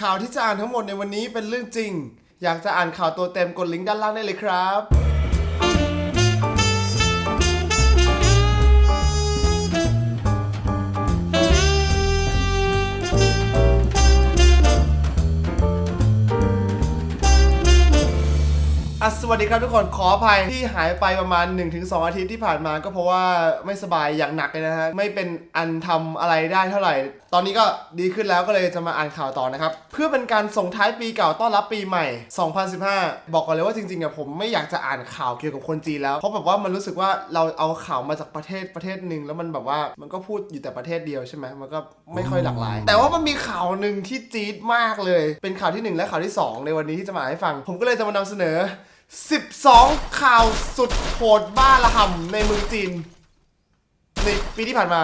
ข่าวที่จะอ่านทั้งหมดในวันนี้เป็นเรื่องจริง อยากจะอ่านข่าวตัวเต็มกดลิงก์ด้านล่างได้เลยครับ อะสวัสดีครับทุกคนขออภัยที่หายไปประมาณ 1-2 อาทิตย์ที่ผ่านมาก็เพราะว่าไม่สบายอย่างหนักเลยนะฮะ ไม่เป็นอันทำอะไรได้เท่าไหร่ ตอนนี้ก็ดีขึ้นแล้วก็เลยจะมาอ่านข่าวต่อนะครับ เพื่อเป็นการส่งท้ายปีเก่าต้อนรับปีใหม่ 2015 บอกก่อนเลยว่าจริงๆอะผมไม่อยากจะอ่านข่าวเกี่ยวกับคนจีนแล้ว เพราะแบบว่ามันรู้สึกว่าเราเอาข่าวมาจากประเทศประเทศหนึ่งแล้วมันแบบว่ามันก็พูดอยู่แต่ประเทศเดียวใช่ไหมมันก็ไม่ค่อยหลากหลาย แต่ว่ามันมีข่าวหนึ่งที่จี๊ดมากเลย เป็นข่าวที่หนึ่งและข่าวที่สองในวันนี้ที่จะมาอ่านให้ฟัง ผมก็เลยจะมานำเสนอ 12 ข่าวสุดโหดบ้าระห่ำในเมืองจีน ในปีที่ผ่านมา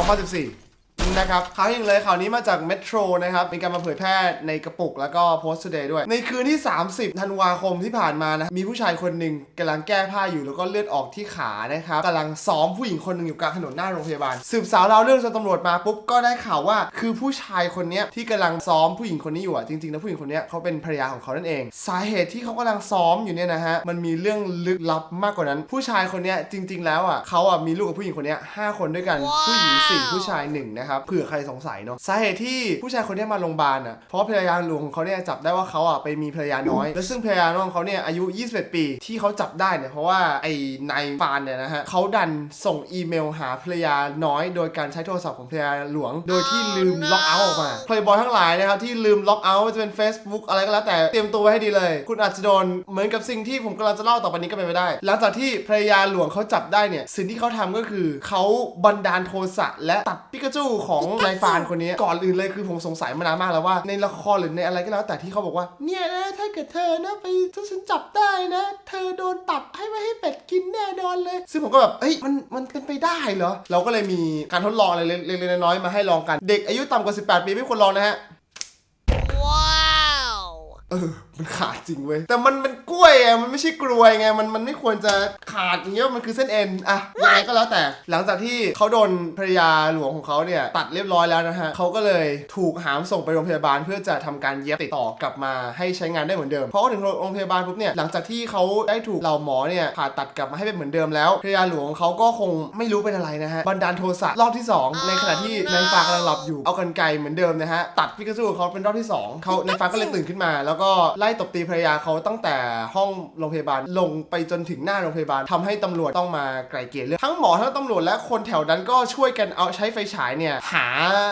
2014 นะครับข่าวที่หนึ่งเลยข่าวนี้มาจาก Metro นะครับเป็นการมาเผยแพร่ในกระปุกแล้วก็ Post Today ด้วย ในคืนที่ 30 ธันวาคมที่ผ่านมานะมีผู้ชายคนหนึ่งกำลังแก้ผ้าอยู่แล้วก็เลือดออกที่ขานะครับกำลังซ้อมผู้หญิงคนหนึ่งอยู่กลางถนนหน้าโรงพยาบาล สืบสาวราวเรื่องจนตำรวจมาปุ๊บก็ได้ข่าวว่า คือผู้ชายคนนี้ที่กำลังซ้อมผู้หญิงคนนี้อยู่อะจริงๆแล้วผู้หญิงคนนี้เขาเป็นภรรยาของเขานั่นเอง สาเหตุที่เขากำลังซ้อมอยู่เนี่ยนะฮะมันมีเรื่องลึกลับมากกว่านั้น ผู้ชายคนนี้จริง ๆ แล้วอะเขาอะมีลูกกับผู้หญิงคนนี้ห้าคนด้วยกันผู้หญิงสี่ผู้ชายหนึ่งนะครับเผื่อใครสงสัยเนาะสาเหตุที่ผู้ชายคนนี้มาโรงพยาบาลอะเพราะภรรยาหลวงของเขาเนี่ยจับได้ว่าเขาอะไปมีภรรยาน้อย แล้วซึ่งภรรยาน้อยของเขาเนี่ยอายุ 21 ปี ที่เขาจับได้เนี่ยเพราะว่าไอ้นายฟานเนี่ยนะฮะเขาดันส่งอีเมลหาภรรยาน้อย โดยการใช้โทรศัพท์ของภรรยาหลวง โดยที่ลืมล็อกเอาท์ออกมาเพลย์บอยทั้งหลายนะครับที่ลืมล็อกเอาท์จะเป็น Facebook อะไรก็แล้วแต่เตรียมตัวไว้ให้ดีเลย คุณอาจจะโดนเหมือนกับสิ่งที่ผมกำลังจะเล่าต่อไปนี้ก็เป็นไปได้ หลังจากที่ภรรยาหลวงเขาจับได้เนี่ยสิ่งที่เขาทำก็คือเขาบันดาลโทสะและตัดปิกาจูของนายฟานคนนี้ก่อนอื่นเลยคือผมสงสัยมานานมากแล้วว่า ในละครหรือในอะไรก็แล้ว แต่ที่เขาบอกว่าเนี่ยนะถ้าเกิดเธอนะไปถ้าฉันจับได้นะ เธอโดนตัดให้ไม่ให้เป็ดกินแน่นอนเลย ซึ่งผมก็แบบเอ้ยมันมันเป็นไปได้เหรอเราก็เลยมีการทดลองอะไรเล็กๆน้อยๆมาให้ลองกัน เด็กอายุต่ำกว่า 18 ปีไม่ควรลองนะฮะ Wow. เออมันขาดจริงเว้ย แต่มันเป็นกล้วยอะมันไม่ใช่กลวยไง มันมันไม่ควรจะขาดอย่างเงี้ย มันคือเส้นเอ็นอะยังไงก็แล้วแต่ หลังจากที่เขาโดนภรรยาหลวงของเขาเนี่ยตัดเรียบร้อยแล้วนะฮะเขาก็เลยถูกหามส่งไปโรงพยาบาล เพื่อจะทำการเย็บติดต่อกลับมาให้ใช้งานได้เหมือนเดิม เพราะว่าถึงโรงพยาบาลปุ๊บเนี่ยหลังจากที่เขาได้ถูกเหล่าหมอเนี่ยผ่าตัดกลับมาให้เป็นเหมือนเดิมแล้วภรรยาหลวงของเขาก็คงไม่รู้เป็นอะไรนะฮะบันดาลโทสะรอบที่สองในขณะที่นายฟ้ากำลังหลับอยู่เอากันไกลเหมือนเดิมนะฮะตัดพิกาจูของเขาเป็นรอบที่สองเขานายฟ้าก็เลยตื่นขึ้นมา แล้วก็ไล่ตบตีภรรยาเขาตั้งแต่ห้องโรงพยาบาลลงไปจนถึงหน้าโรงพยาบาลทำให้ตำรวจต้องมาไกลเกลี่ยเรื่องทั้งหมอทั้งตำรวจและคนแถวนั้นก็ช่วยกันเอาใช้ไฟฉายเนี่ยหา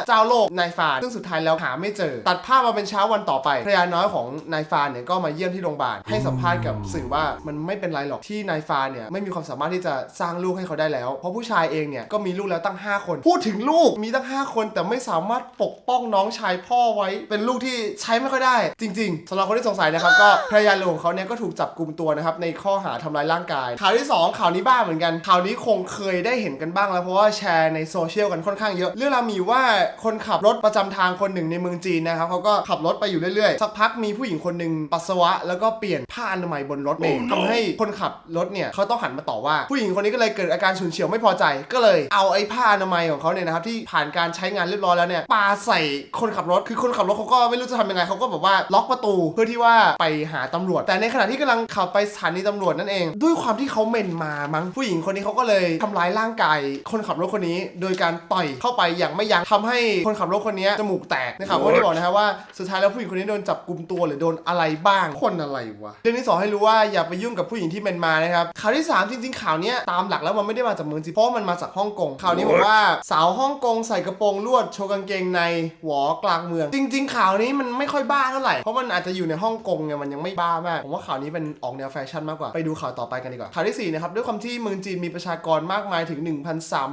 เจ้าโลกนายฟานซึ่งสุดท้ายแล้วหาไม่เจอ ตัดภาพมาเป็นเช้าวันต่อไปภรรยาน้อยของนายฟานเนี่ยก็มาเยี่ยมที่โรงพยาบาลให้สัมภาษณ์กับสื่อว่ามันไม่เป็นไรหรอกที่นายฟานเนี่ยไม่มีความสามารถที่จะสร้างลูกให้เขาได้แล้ว เพราะผู้ชายเองเนี่ยก็มีลูกแล้วตั้ง 5 คน พูดถึงลูกมีตั้ง 5 คนแต่ไม่สามารถปกป้องน้องชายพ่อไว้ เป็นลูกที่ใช้ไม่ค่อยได้ จริง ๆสำหรับคนที่สงสัยนะครับก็ภรรยาหลวงของเขาเนี่ยก็ถูกจับกลุ่มตัวนะครับในข้อหาทำร้ายร่างกาย ข่าวที่ 2 ข่าวนี้บ้าเหมือนกัน ข่าวนี้คงเคยได้เห็นกันบ้างแล้วเพราะว่าแชร์ในโซเชียลกันค่อนข้างเยอะ เรื่องราวมีอยู่ว่าคนขับรถประจำทางคนหนึ่งในเมืองจีนนะครับเขาก็ขับรถไปอยู่เรื่อยๆ สักพักมีผู้หญิงคนหนึ่งปัสสาวะ แล้วก็เปลี่ยนผ้าอนามัยบนรถเมล์ทำให้คนขับรถเนี่ยเขาต้องหันมาต่อว่า ผู้หญิงคนนี้ก็เลยเกิดอาการฉุนเฉียวไม่พอใจ ก็เลยเอาไอ้ผ้าอนามัยของเขาเนี่ยนะครับที่ผ่านการใช้งานเรียบร้อยแล้วเนี่ยปาใส่คนขับรถคือคนขับรถเขาก็ไม่รู้จะทำยังไงเขาก็แบบว่าล็อกประตูเพื่อที่ว่าไปหาตำรวจ แต่ในขณะที่กำลังขับไปสถานีตำรวจนั่นเอง ด้วยความที่เขาเมนมามั้งผู้หญิงคนนี้เขาก็เลยทำร้ายร่างกายคนขับรถคนนี้ โดยการต่อยเข้าไปอย่างไม่ยั้งทำให้คนขับรถคนนี้จมูกแตกนะครับก็ได้บอกนะครับว่าสุดท้ายแล้วผู้หญิงคนนี้โดนจับกลุมตัวหรือโดนอะไรบ้างคนอะไรวะเรื่องที่สองให้รู้ว่าอย่าไปยุ่งกับผู้หญิงที่เมนมานะครับข่าวที่สามจริง ๆ ข่าวนี้ตามหลักแล้วมันไม่ได้มาจากเมืองจีนเพราะว่ามันมาจากฮ่องกงข่าวนี้บอกว่าสาวฮ่องกงใส่กระโปรงลวดโชว์กางเกงในหวอกลางเมือง จริง ๆ ข่าวนี้มันไม่ค่อยบ้าเท่าไหร่เพราะมันอาจจะอยู่ในฮ่องกงไงมันยังไม่บ้ามาก ผมว่าข่าวนี้เป็นออกแนวแฟชั่นมากกว่า ไปดูข่าวต่อไปกันดีกว่า ข่าวที่สี่นะครับ ด้วยความที่เมืองจีนมีประชากรมากมายถึง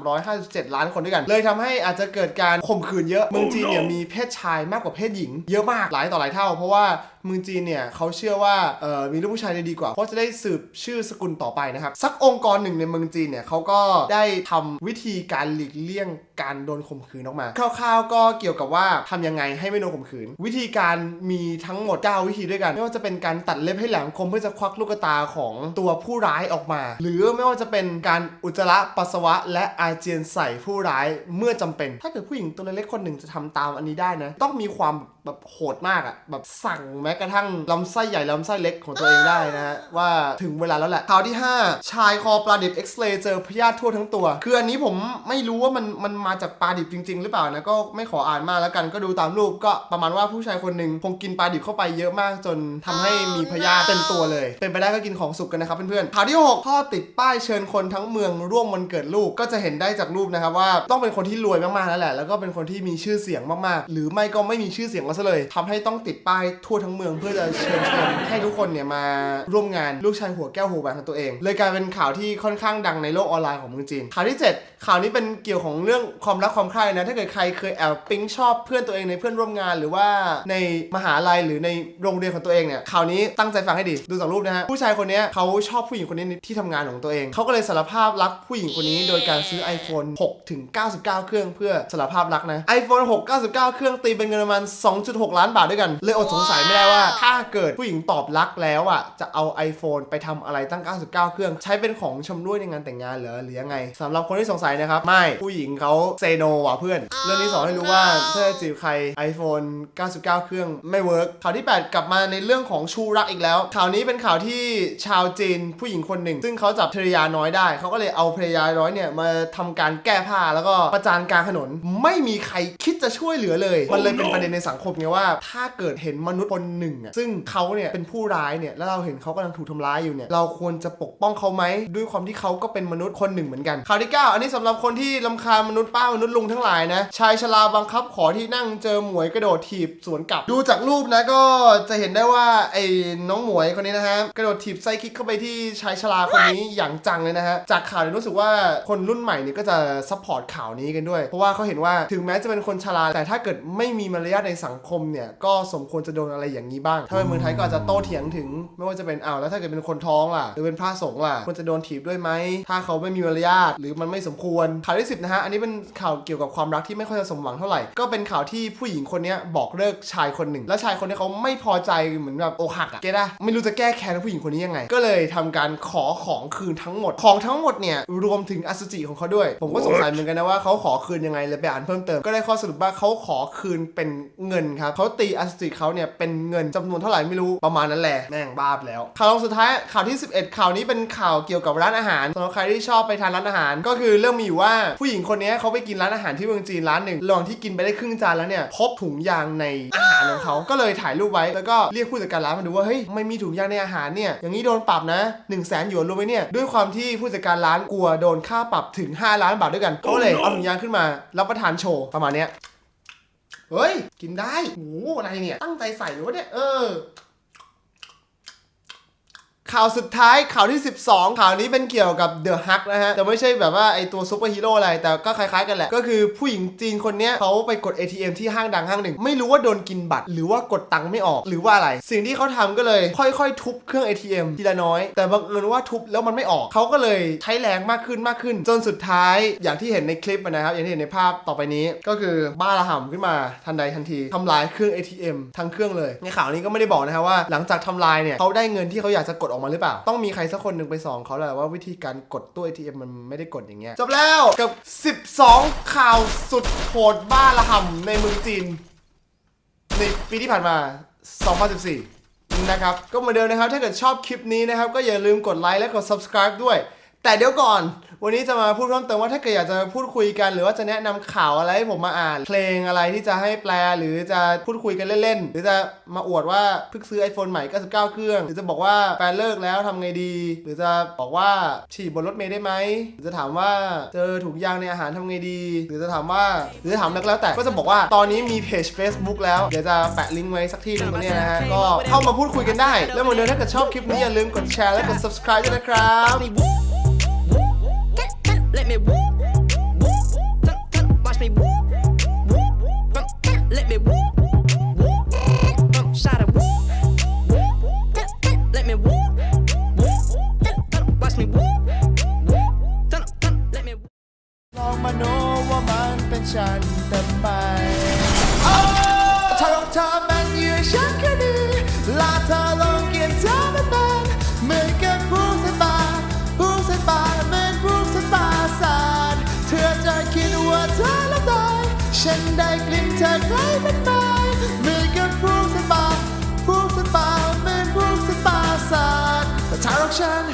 1,357 ล้านคนด้วยกัน เลยทำให้อาจจะเกิดการข่มขืนเยอะ เมืองจีนเนี่ยมีเพศชายมากกว่าเพศหญิง เยอะมากหลายต่อหลายเท่า เพราะว่า เมืองจีนเนี่ยเขาเชื่อว่าเอ่อมีลูกผู้ชายเนี่ยดีกว่า เพราะจะได้สืบชื่อสกุลต่อไปนะครับ สักองค์กรหนึ่งในเมืองจีนเนี่ยเขาก็ได้ทำวิธีการหลีกเลี่ยงการโดนข่มขืนออกมา คร่าวๆก็เกี่ยวกับว่าทำยังไงให้ไม่โดนข่มขืน วิธีการมีทั้งหมด 9 วิธีด้วยกัน ไม่ว่าจะเป็นการตัดเล็บให้แหลมคมเพื่อจะควักลูกตาของตัวผู้ร้ายออกมา หรือไม่ว่าจะเป็นการอุจจาระปัสสาวะ และอาเจียนใส่ผู้ร้ายเมื่อจำเป็น ถ้าเกิดผู้หญิงตัวเล็กๆคนหนึ่งจะทำตามอันนี้ได้นะ ต้องมีความแบบโหดมากอะแบบสั่งแม้กระทั่งลำไส้ใหญ่ลำไส้เล็กของตัวเองได้นะฮะว่าถึงเวลาแล้วแหละข่าวที่ 5 ชายคอปลาดิบเอ็กซเรย์เจอพยาธิทั่วทั้งตัว คืออันนี้ผมไม่รู้ว่ามันมันมาจากปลาดิบจริง ๆ หรือเปล่านะก็ไม่ขออ่านมากแล้วกันก็ดูตามรูปก็ประมาณว่าผู้ชายคนหนึ่งคงกินปลาดิบเข้าไปเยอะมากจนทำให้มีพยาธิเต็มตัวเลย เป็นไปได้ก็กินของสุกกันนะครับเพื่อนๆข่าวที่6พ่อติดป้ายเชิญคนทั้งเมืองร่วมวันเกิดลูกก็จะเห็นได้จากรูปนะครับว่าต้องเป็นคนที่รวยมากๆแล้วแหละ แล้วก็เป็นคนที่มีชื่อเสียงมากๆ หรือไม่ก็ไม่มีชื่อเสียงมาซะเลยทำให้ต้องติดป้ายทั่วทั้งเมืองเพื่อจะเชิญชวนให้ทุกคนเนี่ยมาร่วมงานลูกชายหัวแก้วหัวแหวนของตัวเอง เลยกลายเป็นข่าวที่ค่อนข้างดังในโลกออนไลน์ของเมืองจีน ข่าวที่ 7 ข่าวนี้เป็นเกี่ยวของเรื่องความรักความใคร่นะ ถ้าเกิดใครเคยแอบปิ๊งชอบเพื่อนตัวเองในเพื่อนร่วมงาน หรือว่าในมหาลัยหรือในโรงเรียนของตัวเองเนี่ย ข่าวนี้ตั้งใจฟังให้ดี ดูจากรูปนะฮะ ผู้ชายคนนี้เขาชอบผู้หญิงคนนี้ที่ทำงานของตัวเอง เขาก็เลยสารภาพรักผู้หญิงคนนี้ โดยการซื้อ iPhone 6ถึง99 เครื่องเพื่อสารภาพรักนะ iPhone 6 99 เครื่องตีเป็นเงินประมาณ2.6 ล้านบาทด้วยกัน เลยอดสงสัยไม่ได้ว่า ถ้าเกิดผู้หญิงตอบรักแล้วอะจะเอา iPhone ไปทำอะไรตั้ง 99 เครื่อง ใช้เป็นของชำร่วยในงานแต่งงานเหรอหรือยังไงสำหรับคนที่สงสัยนะครับ ไม่ผู้หญิงเขาเซโนว่ะเพื่อน เรื่องนี้สอนให้รู้ว่าถ้าจะจีบใคร iPhone 99 เครื่องไม่เวิร์กข่าวที่ 8 กลับมาในเรื่องของชูรักอีกแล้ว ข่าวนี้เป็นข่าวที่ชาวจีนผู้หญิงคนหนึ่ง ซึ่งเขาจับภรรยาน้อยได้ เขาก็เลยเอาภรรยาน้อยเนี่ยมาทำการแก้ผ้าแล้วก็ประจานกลางถนน ไม่มีใครคิดจะช่วยเหลือเลย มันเลยเป็นประเด็นในสังคมไงว่า ถ้าเกิดเห็นมนุษย์คนหนึ่งอะซึ่งเขาเนี่ยเป็นผู้ร้ายเนี่ยแล้วเราเห็นเขากำลังถูกทำร้ายอยู่เนี่ยเราควรจะปกป้องเขาไหมด้วยความที่เขาก็เป็นมนุษย์คนหนึ่งเหมือนกันข่าวที่ 9 อันนี้สำหรับคนที่ลำคาญมนุษย์ป้ามนุษย์ลุงทั้งหลายนะชายชราบังคับขอที่นั่งเจอหมวยกระโดดถีบสวนกลับ ดูจากรูปนะก็จะเห็นได้ว่าไอ้น้องหมวยคนนี้นะฮะกระโดดถีบไซคิกเข้าไปที่ชายชราคนนี้อย่างจังเลยนะฮะจากข่าวเนี่ยรู้สึกว่าคนรุ่นใหม่เนี่ยก็จะซัพพอร์ตข่าวนี้กันด้วย เพราะว่าเขาเห็นว่าถึงแม้จะเป็นคนชราแต่ถ้าเกิดไม่มีมารยาทในสังคมเนี่ยก็สมควรจะโดนอะไรอย่างนี้บ้าง ถ้าเป็นเมืองไทยก็อาจจะโต้เถียงถึง ไม่ว่าจะเป็นอ้าวแล้วถ้าเกิดเป็นคนท้องล่ะ หรือเป็นพระสงฆ์ล่ะควรจะโดนถีบด้วยไหม ถ้าเขาไม่มีมารยาทหรือมันไม่สมควร ข่าวที่สิบนะฮะ อันนี้เป็นข่าวเกี่ยวกับความรักที่ไม่ค่อยจะสมหวังเท่าไหร่ ก็เป็นข่าวที่ผู้หญิงคนเนี้ยบอกเลิกชายคนหนึ่ง แล้วชายคนนี้เขาไม่พอใจเหมือนแบบอกหักอะเก็ตอะไม่รู้จะแก้แค้นผู้หญิงคนนี้ยังไง ก็เลยทำการขอของคืนทั้งหมด ของทั้งหมดเนี่ยรวมถึงอสุจิของเขาด้วย ผมก็สงสัยเหมือนกันนะว่าเขาขอคืนยังไงเลยไปอ่านเพิ่มเติมก็ได้ข้อสรุปว่าเขาขอคืนเป็นเงินครับเขาตีอสุจิเขาเนี่ยเป็นเงินจำนวนเท่าไหร่ไม่รู้ประมาณนั้นแหละแม่งบ้าไปแล้ว ข่าวสุดท้ายข่าวที่ 11 ข่าวนี้เป็นข่าวเกี่ยวกับร้านอาหารสำหรับใครที่ชอบไปทานร้านอาหาร ก็คือเรื่องมีอยู่ว่าผู้หญิงคนนี้เขาไปกินร้านอาหารที่เมืองจีนร้านหนึ่งระหว่างที่กินไปได้ครึ่งจานแล้วเนี่ยพบถุงยางในอาหารของเขาก็เลยถ่ายรูปไว้แล้วก็เรียกผู้จัดการร้านมาดูว่าเฮ้ยไม่มีถุงยางในอาหารเนี่ยอย่างนี้โดนปรับนะ1นึ่งแสนหยวนรู้ไหมเนี่ยด้วยความที่ผู้จัดการร้านกลัวโดนค่าปรับถึง 5 ล้านบาทด้วยกันเขาเลยเอาถุงยางขึ้นมารับประทานโชว์ประมาณเนี้ย เฮ้ย กินได้หมูอะไรเนี่ย ตั้งใจใส่หรือวะเนี่ย เออ ข่าวสุดท้ายข่าวที่ 12 ข่าวนี้เป็นเกี่ยวกับ The Hulk นะฮะ แต่ไม่ใช่แบบว่าไอตัวซูเปอร์ฮีโร่อะไร แต่ก็คล้ายๆกันแหละ ก็คือผู้หญิงจีนคนนี้เขาไปกด ATM ที่ห้างดังห้างหนึ่ง ไม่รู้ว่าโดนกินบัตร หรือว่ากดตังค์ไม่ออกหรือว่าอะไร สิ่งที่เขาทำก็เลยค่อยๆ ทุบเครื่อง ATM ทีละน้อย แต่บังเอิญว่าทุบแล้วมันไม่ออกเขาก็เลยใช้แรงมากขึ้นมากขึ้น จนสุดท้าย อย่างที่เห็นในคลิปนะครับอย่างที่เห็นในภาพต่อไปนี้ ก็คือบ้าระห่ำขึ้นมาทันใดทันทีทำลายเครื่อง ATM ทั้งเครื่องเลยในข่าวนี้ก็ไม่ได้บอกนะครับว่าหลังจากทำลายเนี่ยเขาได้เงินที่เขาอยากจะกดออกมาหรือเปล่า ต้องมีใครสักคนหนึ่งไปสอนเขาแหละว่าวิธีการกดตู้ ATM มันไม่ได้กดอย่างเงี้ยจบแล้วกับ 12 ข่าวสุดโหดบ้าระห่ำในเมืองจีนในปีที่ผ่านมา 2014 นะครับ ก็เหมือนเดิมนะครับ ถ้าเกิดชอบคลิปนี้นะครับ ก็อย่าลืมกดไลค์และกด subscribe ด้วย แต่เดี๋ยวก่อน วันนี้จะมาพูดเพิ่มเติมว่าถ้าเกิดอยากจะพูดคุยกัน หรือว่าจะแนะนำข่าวอะไรให้ผมมาอ่าน เพลงอะไรที่จะให้แปลหรือจะพูดคุยกันเล่นๆ หรือจะมาอวดว่าเพิ่งซื้อ iPhone ใหม่ 99 เครื่อง หรือจะบอกว่าแฟนเลิกแล้วทำไงดี หรือจะบอกว่าฉี่บนรถเมล์ได้ไหมหรือจะถามว่าเจอถุงยางในอาหารทำไงดี หรือจะถามว่าหรือถามอะไรก็แล้วแต่ก็จะบอกว่าตอนนี้มีเพจ Facebook แล้วเดี๋ยวจะแปะลิงก์ไว้สักที่หนึงตรงนี้นะฮะก็เข้ามาพูดคุยกันได้ แล้วเหมือนเดิมถ้าเกิดชอบคลิปนี้อย่าลืมกดแชร์และกด subscribe ด้วยนะครับ let me woo, woo, turn, turn, watch me woo, woo, from, get, let me woo, woo, from, shot a woo, woo, get, get, let me woo, woo, turn, turn, watch me woo, woo, turn, turn, let me woo. ลองมโนว่ามันเป็นฉันแต่ไม่ถ้าเราเธอมันอยู่ฉันแค่นี้ลาเธอ ฉัน